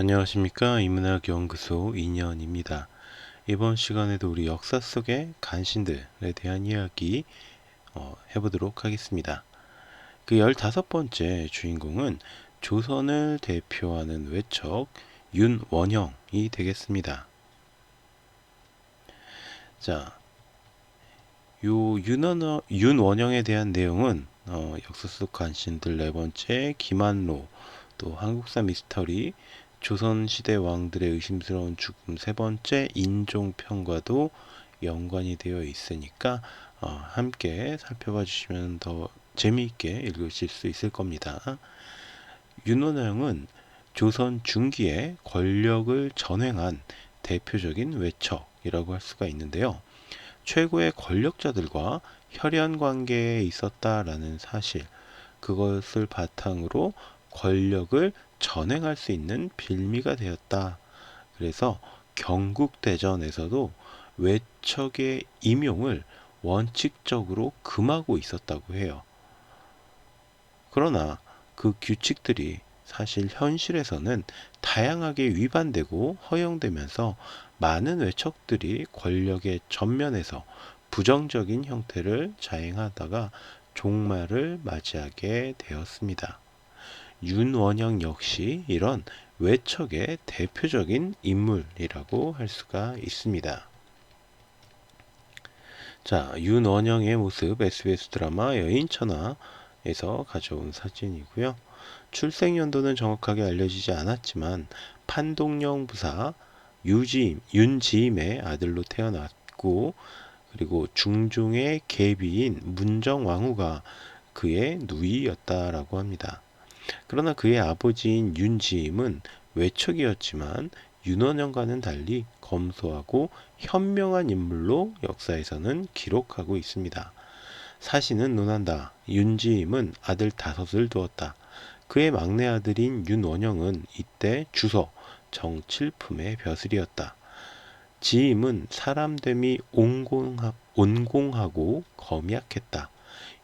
안녕하십니까 인문학 연구소 인연입니다. 이번 시간에도 우리 역사 속의 간신들에 대한 이야기 어, 해보도록 하겠습니다. 그 15번째 주인공은 조선을 대표하는 외척 윤원형이 되겠습니다. 자, 요 윤원, 윤원형에 대한 내용은 어, 역사 속 간신들 네 번째 김한로 또 한국사 미스터리 조선시대 왕들의 의심스러운 죽음 세 번째 인종평과도 연관이 되어 있으니까 어, 함께 살펴봐 주시면 더 재미있게 읽으실 수 있을 겁니다. 윤원영은 조선 중기에 권력을 전횡한 대표적인 외척이라고 할 수가 있는데요. 최고의 권력자들과 혈연 관계에 있었다라는 사실, 그것을 바탕으로 권력을 전행할 수 있는 빌미가 되었다. 그래서 경국대전에서도 외척의 임용을 원칙적으로 금하고 있었다고 해요. 그러나 그 규칙들이 사실 현실에서는 다양하게 위반되고 허용되면서 많은 외척들이 권력의 전면에서 부정적인 형태를 자행하다가 종말을 맞이하게 되었습니다. 윤원영 역시 이런 외척의 대표적인 인물이라고 할 수가 있습니다. 자, 윤원영의 모습 SBS 드라마 여인천하에서 가져온 사진이고요. 출생 연도는 정확하게 알려지지 않았지만 판동령 부사 유지임, 윤지임의 아들로 태어났고 그리고 중종의 계비인 문정왕후가 그의 누이였다라고 합니다. 그러나 그의 아버지인 윤지임은 외척이었지만 윤원영과는 달리 검소하고 현명한 인물로 역사에서는 기록하고 있습니다. 사신은 논한다. 윤지임은 아들 다섯을 두었다. 그의 막내 아들인 윤원영은 이때 주서 정칠품의 벼슬이었다. 지임은 사람됨이 온공하, 온공하고 검약했다.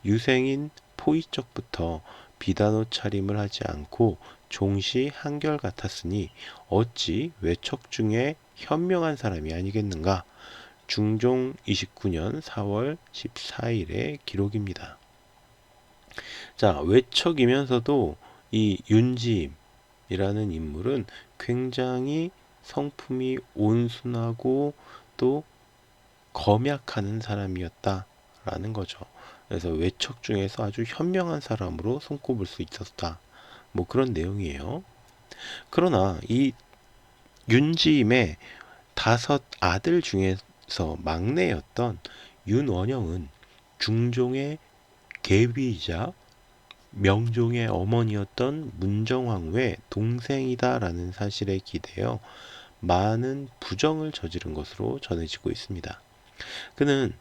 유생인 포이적부터 비단 옷 차림을 하지 않고 종시 한결 같았으니 어찌 외척 중에 현명한 사람이 아니겠는가? 중종 29년 4월 14일의 기록입니다. 자, 외척이면서도 이 윤지임이라는 인물은 굉장히 성품이 온순하고 또 검약하는 사람이었다라는 거죠. 그래서 외척 중에서 아주 현명한 사람으로 손꼽을 수 있었다. 뭐 그런 내용이에요. 그러나 이 윤지임의 다섯 아들 중에서 막내였던 윤원영은 중종의 계비이자 명종의 어머니였던 문정왕후의 동생이다라는 사실에 기대어 많은 부정을 저지른 것으로 전해지고 있습니다. 그는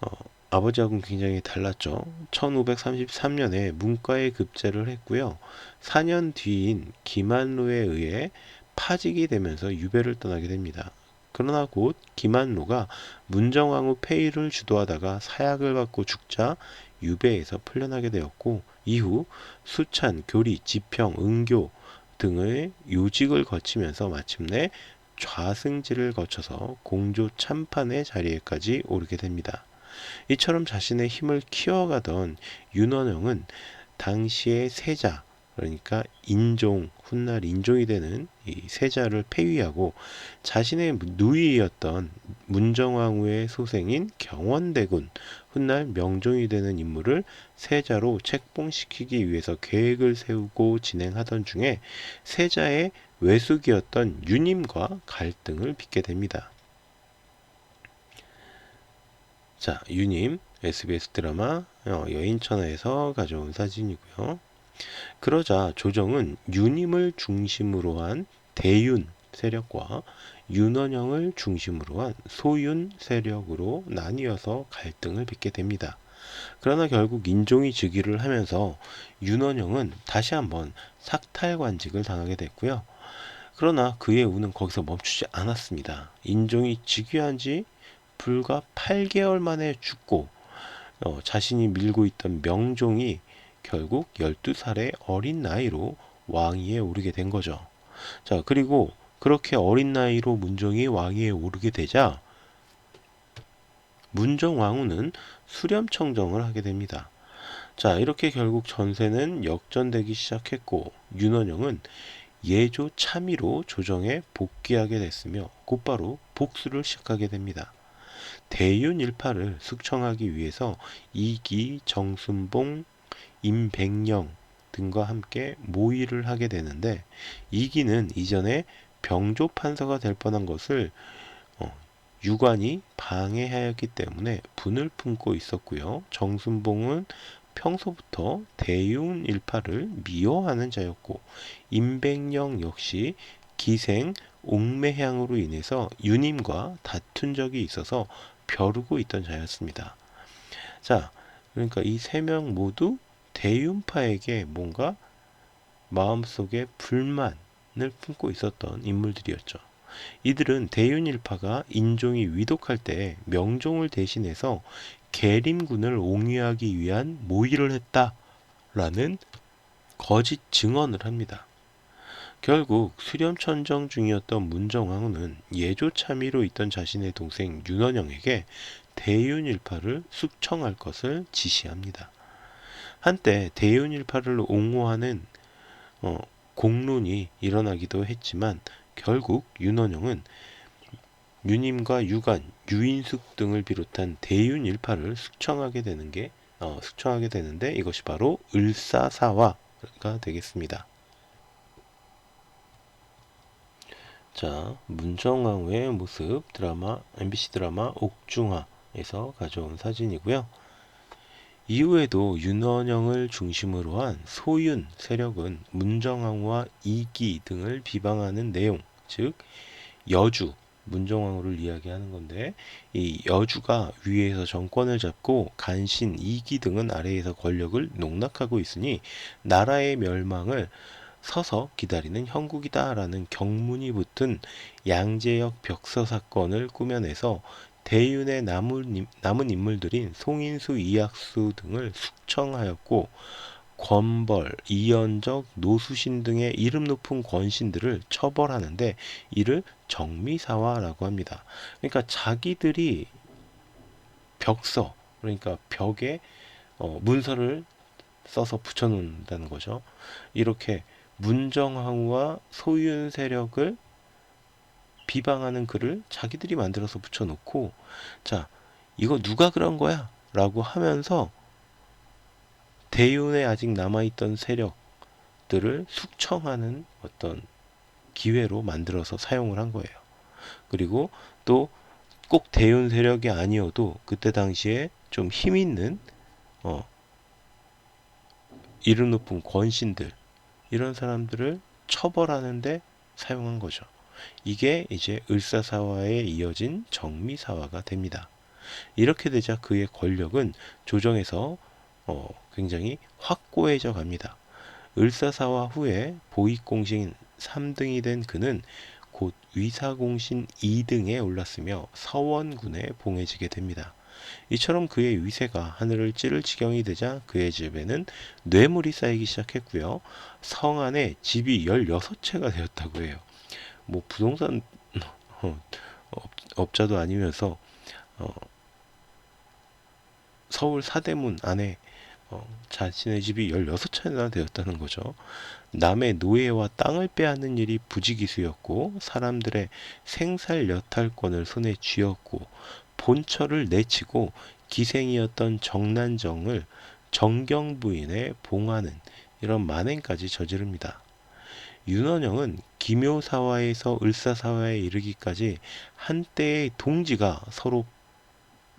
어, 아버지하고는 굉장히 달랐죠. 1533년에 문과에 급제를 했고요. 4년 뒤인 김한로에 의해 파직이 되면서 유배를 떠나게 됩니다. 그러나 곧 김한로가 문정왕후 폐위를 주도하다가 사약을 받고 죽자 유배에서 풀려나게 되었고 이후 수찬, 교리, 지평, 응교 등의 요직을 거치면서 마침내 좌승지를 거쳐서 공조 참판의 자리에까지 오르게 됩니다. 이처럼 자신의 힘을 키워가던 윤원영은 당시의 세자 그러니까 인종 훗날 인종이 되는 이 세자를 폐위하고 자신의 누이였던 문정왕후의 소생인 경원대군 훗날 명종이 되는 인물을 세자로 책봉시키기 위해서 계획을 세우고 진행하던 중에 세자의 외숙이었던 유님과 갈등을 빚게 됩니다. 자, 유님 SBS 드라마 어, 여인천하에서 가져온 사진이고요. 그러자 조정은 유님을 중심으로 한 대윤 세력과 윤원영을 중심으로 한 소윤 세력으로 나뉘어서 갈등을 빚게 됩니다. 그러나 결국 인종이 즉위를 하면서 윤원영은 다시 한번 삭탈관직을 당하게 됐고요. 그러나 그의 운은 거기서 멈추지 않았습니다. 인종이 즉위한 지 불과 8개월 만에 죽고 어, 자신이 밀고 있던 명종이 결국 12살의 어린 나이로 왕위에 오르게 된 거죠. 자, 그리고 그렇게 어린 나이로 문정이 왕위에 오르게 되자 문정 왕후는 수렴청정을 하게 됩니다. 자, 이렇게 결국 전세는 역전되기 시작했고 윤원영은 예조 참의로 조정에 복귀하게 됐으며 곧바로 복수를 시작하게 됩니다. 대윤 일파를 숙청하기 위해서 이기, 정순봉, 임백령 등과 함께 모의를 하게 되는데 이기는 이전에 병조 판서가 될 뻔한 것을 어, 유관이 방해하였기 때문에 분을 품고 있었고요. 정순봉은 평소부터 대윤 일파를 미워하는 자였고 임백령 역시 기생 옥매향으로 인해서 유님과 다툰 적이 있어서 벼르고 있던 자였습니다. 자, 그러니까 이 세 명 모두 대윤파에게 뭔가 마음속에 불만을 품고 있었던 인물들이었죠. 이들은 대윤일파가 인종이 위독할 때 명종을 대신해서 계림군을 옹위하기 위한 모의를 했다라는 거짓 증언을 합니다. 결국 수렴천정 중이었던 문정왕후는 예조 참의로 있던 자신의 동생 윤원영에게 대윤일파를 숙청할 것을 지시합니다. 한때 대윤일파를 옹호하는 어, 공론이 일어나기도 했지만 결국 윤원영은 유님과 유관, 유인숙 등을 비롯한 대윤 일파를 숙청하게 되는 게 어, 숙청하게 되는데 이것이 바로 을사사화가 되겠습니다. 자, 문정왕후의 모습 드라마 MBC 드라마 옥중화에서 가져온 사진이고요. 이후에도 윤원영을 중심으로 한 소윤 세력은 문정왕후와 이기 등을 비방하는 내용, 즉 여주, 문정왕후를 이야기하는 건데 이 여주가 위에서 정권을 잡고 간신 이기 등은 아래에서 권력을 농락하고 있으니 나라의 멸망을 서서 기다리는 형국이다라는 경문이 붙은 양재역 벽서 사건을 꾸며내서 대윤의 남은, 인물들인 송인수, 이학수 등을 숙청하였고 권벌, 이연적, 노수신 등의 이름 높은 권신들을 처벌하는데 이를 정미사화라고 합니다. 그러니까 자기들이 벽서, 그러니까 벽에 어, 문서를 써서 붙여놓는다는 거죠. 이렇게 문정왕후와 소윤 세력을 비방하는 글을 자기들이 만들어서 붙여놓고 자 이거 누가 그런 거야? 라고 하면서 대윤에 아직 남아있던 세력들을 숙청하는 어떤 기회로 만들어서 사용을 한 거예요. 그리고 또 꼭 대윤 세력이 아니어도 그때 당시에 좀 힘 있는 어, 이름 높은 권신들 이런 사람들을 처벌하는데 사용한 거죠. 이게 이제 을사사화에 이어진 정미사화가 됩니다. 이렇게 되자 그의 권력은 조정에서 어, 굉장히 확고해져 갑니다. 을사사화 후에 보익공신 3등이 된 그는 곧 위사공신 2등에 올랐으며 서원군에 봉해지게 됩니다. 이처럼 그의 위세가 하늘을 찌를 지경이 되자 그의 집에는 뇌물이 쌓이기 시작했고요. 성 안에 집이 16채가 되었다고 해요. 뭐 부동산 어, 업, 자도 아니면서 어, 서울 사대문 안에 어, 자신의 집이 16채나 되었다는 거죠. 남의 노예와 땅을 빼앗는 일이 부지기수였고 사람들의 생살 여탈권을 손에 쥐었고 본처를 내치고 기생이었던 정난정을 정경부인에 봉하는 이런 만행까지 저지릅니다. 윤원영은 기묘사화에서 을사사화에 이르기까지 한때의 동지가 서로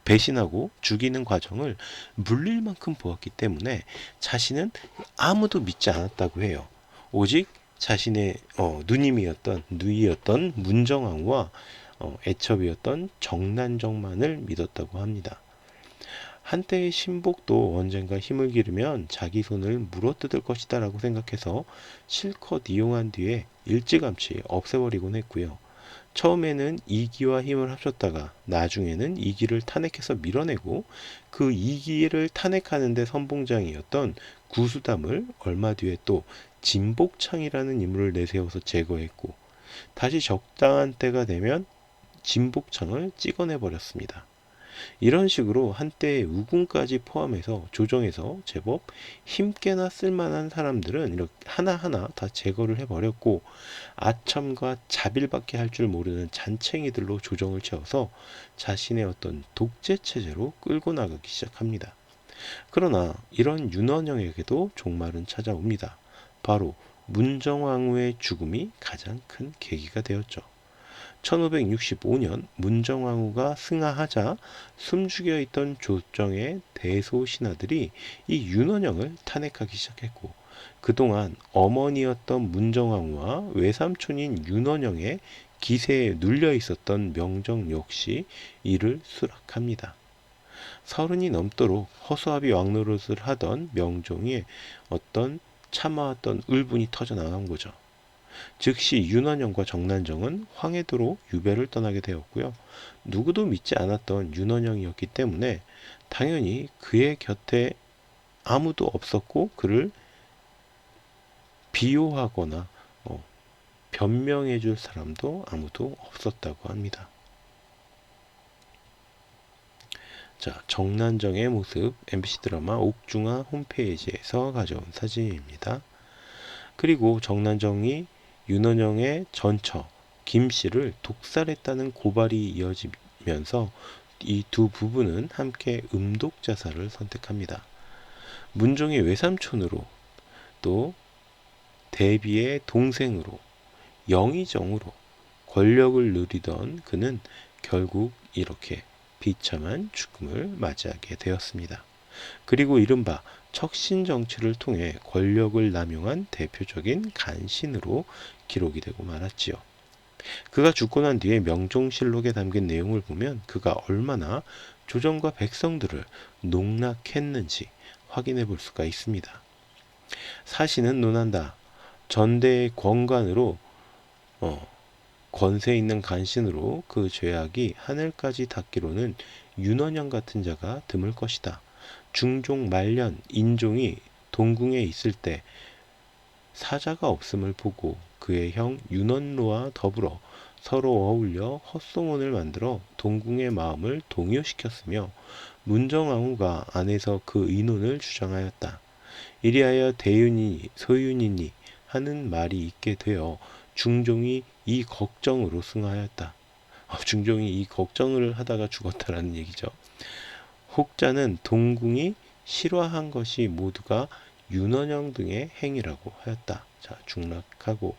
배신하고 죽이는 과정을 물릴 만큼 보았기 때문에 자신은 아무도 믿지 않았다고 해요. 오직 자신의 어, 누님이었던 누이였던 문정왕과 어, 애첩이었던 정난정만을 믿었다고 합니다. 한때의 신복도 언젠가 힘을 기르면 자기 손을 물어뜯을 것이다 라고 생각해서 실컷 이용한 뒤에 일찌감치 없애버리곤 했고요. 처음에는 이기와 힘을 합쳤다가 나중에는 이기를 탄핵해서 밀어내고 그 이기를 탄핵하는데 선봉장이었던 구수담을 얼마 뒤에 또 진복창이라는 인물을 내세워서 제거했고 다시 적당한 때가 되면 진복창을 찍어내 버렸습니다. 이런 식으로 한때 우군까지 포함해서 조정에서 제법 힘께나 쓸만한 사람들은 이렇게 하나하나 다 제거를 해버렸고 아첨과 자빌밖에 할 줄 모르는 잔챙이들로 조정을 채워서 자신의 어떤 독재 체제로 끌고 나가기 시작합니다. 그러나 이런 윤원영에게도 종말은 찾아옵니다. 바로 문정왕후의 죽음이 가장 큰 계기가 되었죠. 1565년 문정왕후가 승하하자 숨죽여 있던 조정의 대소 신하들이 이 윤원영을 탄핵하기 시작했고 그동안 어머니였던 문정왕후와 외삼촌인 윤원영의 기세에 눌려 있었던 명정 역시 이를 수락합니다. 서른이 넘도록 허수아비 왕노릇을 하던 명종의 어떤 참아왔던 울분이 터져 나간 거죠. 즉시 윤원영과 정난정은 황해도로 유배를 떠나게 되었고요. 누구도 믿지 않았던 윤원영이었기 때문에 당연히 그의 곁에 아무도 없었고 그를 비호하거나 어, 변명해 줄 사람도 아무도 없었다고 합니다. 자, 정난정의 모습 MBC 드라마 옥중화 홈페이지에서 가져온 사진입니다. 그리고 정난정이 윤원영의 전처 김 씨를 독살했다는 고발이 이어지면서 이 두 부부는 함께 음독 자살을 선택합니다. 문종의 외삼촌으로 또 대비의 동생으로 영의정으로 권력을 누리던 그는 결국 이렇게 비참한 죽음을 맞이하게 되었습니다. 그리고 이른바 척신 정치를 통해 권력을 남용한 대표적인 간신으로 기록이 되고 말았지요. 그가 죽고 난 뒤에 명종실록에 담긴 내용을 보면 그가 얼마나 조정과 백성들을 농락했는지 확인해 볼 수가 있습니다. 사신은 논한다. 전대의 권관으로 어, 권세 있는 간신으로 그 죄악이 하늘까지 닿기로는 윤원영 같은 자가 드물 것이다. 중종 말년 인종이 동궁에 있을 때 사자가 없음을 보고 그의 형 윤원로와 더불어 서로 어울려 헛송원을 만들어 동궁의 마음을 동요시켰으며 문정왕후가 안에서 그 의논을 주장하였다. 이리하여 대윤이 소윤이니 하는 말이 있게 되어 중종이 이 걱정으로 승하였다. 어, 중종이 이 걱정을 하다가 죽었다라는 얘기죠. 혹자는 동궁이 실화한 것이 모두가 윤원영 등의 행위라고 하였다. 자, 중락하고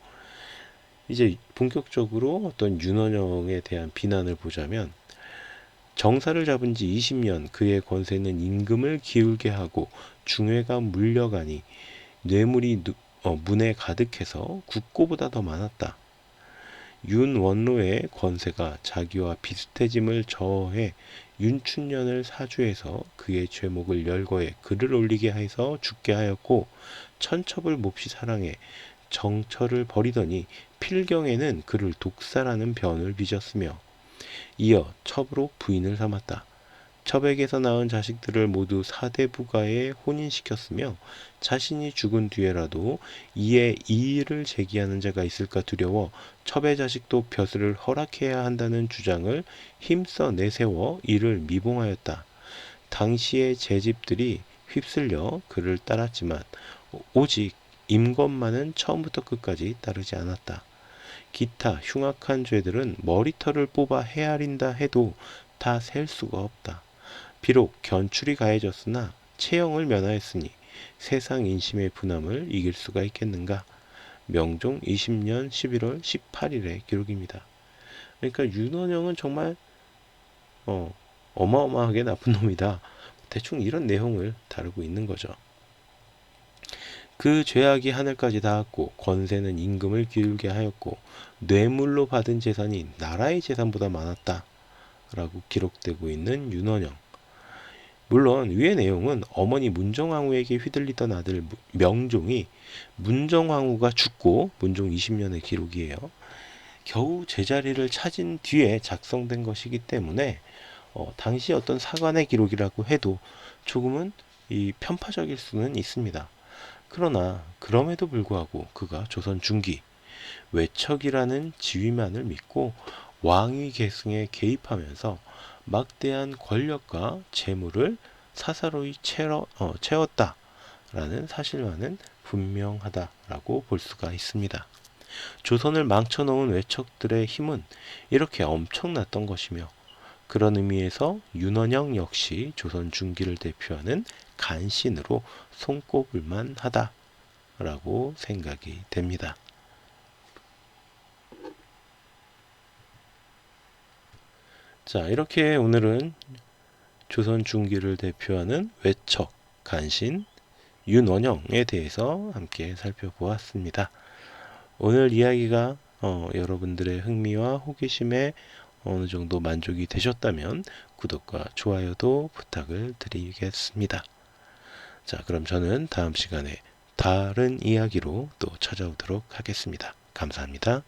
이제 본격적으로 어떤 윤원영에 대한 비난을 보자면 정사를 잡은 지 20년 그의 권세는 임금을 기울게 하고 중회가 물려가니 뇌물이 어, 문에 가득해서 국고보다 더 많았다. 윤원로의 권세가 자기와 비슷해짐을 저해 윤춘년을 사주해서 그의 죄목을 열거해 글을 올리게 해서 죽게 하였고 천첩을 몹시 사랑해 정처를 버리더니 필경에는 그를 독사라는 변을 빚었으며 이어 첩으로 부인을 삼았다. 첩에게서 낳은 자식들을 모두 사대부가에 혼인시켰으며 자신이 죽은 뒤에라도 이에 이의를 제기하는 자가 있을까 두려워 첩의 자식도 벼슬을 허락해야 한다는 주장을 힘써 내세워 이를 미봉하였다. 당시의 제집들이 휩쓸려 그를 따랐지만 오직 임건만은 처음부터 끝까지 따르지 않았다. 기타 흉악한 죄들은 머리털을 뽑아 헤아린다 해도 다 셀 수가 없다. 비록 견출이 가해졌으나 체형을 면하였으니 세상 인심의 분함을 이길 수가 있겠는가? 명종 20년 11월 18일의 기록입니다. 그러니까 윤원영은 정말 어, 어마어마하게 나쁜 놈이다. 대충 이런 내용을 다루고 있는 거죠. 그 죄악이 하늘까지 닿았고 권세는 임금을 기울게 하였고 뇌물로 받은 재산이 나라의 재산보다 많았다. 라고 기록되고 있는 윤원영. 물론 위의 내용은 어머니 문정왕후에게 휘둘리던 아들 명종이 문정왕후가 죽고 문종 20년의 기록이에요. 겨우 제자리를 찾은 뒤에 작성된 것이기 때문에 어, 당시 어떤 사관의 기록이라고 해도 조금은 이 편파적일 수는 있습니다. 그러나 그럼에도 불구하고 그가 조선 중기 외척이라는 지위만을 믿고 왕위 계승에 개입하면서 막대한 권력과 재물을 사사로이 채워, 어, 채웠다라는 사실만은 분명하다라고 볼 수가 있습니다. 조선을 망쳐놓은 외척들의 힘은 이렇게 엄청났던 것이며 그런 의미에서 윤원영 역시 조선 중기를 대표하는 간신으로 손꼽을 만 하다라고 생각이 됩니다. 자, 이렇게 오늘은 조선 중기를 대표하는 외척, 간신, 윤원영에 대해서 함께 살펴보았습니다. 오늘 이야기가 어, 여러분들의 흥미와 호기심에 어느 정도 만족이 되셨다면 구독과 좋아요도 부탁을 드리겠습니다. 자, 그럼 저는 다음 시간에 다른 이야기로 또 찾아오도록 하겠습니다. 감사합니다.